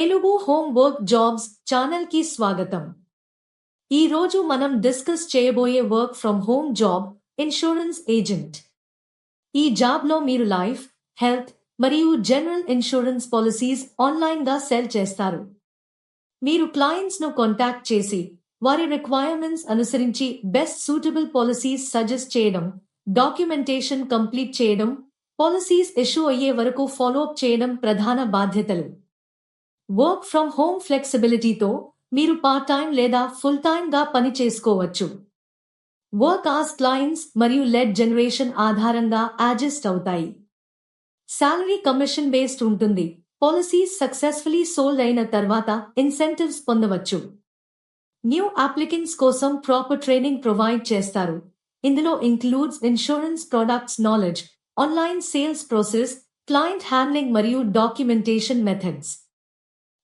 Telugu home work jobs ఛానల్కి స్వాగతం. ఈ రోజు మనం డిస్కస్ చేయబోయే work from home job insurance agent. ఈ జాబ్లో మీరు లైఫ్ హెల్త్ మరియు జనరల్ ఇన్సూరెన్స్ పాలసీస్ ఆన్లైన్గా సెల్ చేస్తారు. మీరు క్లయింట్స్ను కాంటాక్ట్ చేసి వారి రిక్వైర్మెంట్స్ అనుసరించి బెస్ట్ సూటబుల్ పాలసీస్ సజెస్ట్ చేయడం డాక్యుమెంటేషన్ కంప్లీట్ చేయడం పాలసీస్ ఇష్యూ అయ్యే వరకు ఫాలోఅప్ చేయడం ప్రధాన బాధ్యతలు. వర్క్ ఫ్రమ్ హోమ్ ఫ్లెక్సిబిలిటీతో మీరు పార్ట్ టైం లేదా ఫుల్ టైం గా పని చేసుకోవచ్చు. వర్క్ ఆస్ క్లయింట్స్ మరియు లెడ్ జనరేషన్ ఆధారంగా అడ్జస్ట్ అవుతాయి. శాలరీ కమిషన్ బేస్డ్ ఉంటుంది. పాలసీస్ సక్సెస్ఫుల్లీ సోల్డ్ అయిన తర్వాత ఇన్సెంటివ్స్ పొందవచ్చు. న్యూ అప్లికెంట్స్ కోసం ప్రాపర్ ట్రైనింగ్ ప్రొవైడ్ చేస్తారు. ఇందులో includes insurance products knowledge online sales process client handling మరియు డాక్యుమెంటేషన్ మెథడ్స్.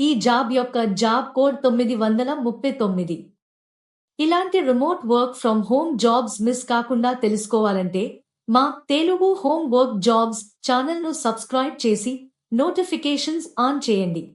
ఈ జాబ్ యొక్క జాబ్ కోడ్ తొమ్మిది వందల ముప్పై తొమ్మిది. ఇలాంటి remote work from home jobs miss కాకుండా తెలుసుకోవాలంటే మా తెలుగు హోమ్ వర్క్ జాబ్స్ ఛానల్ను సబ్స్క్రైబ్ చేసి నోటిఫికేషన్స్ ఆన్ చేయండి.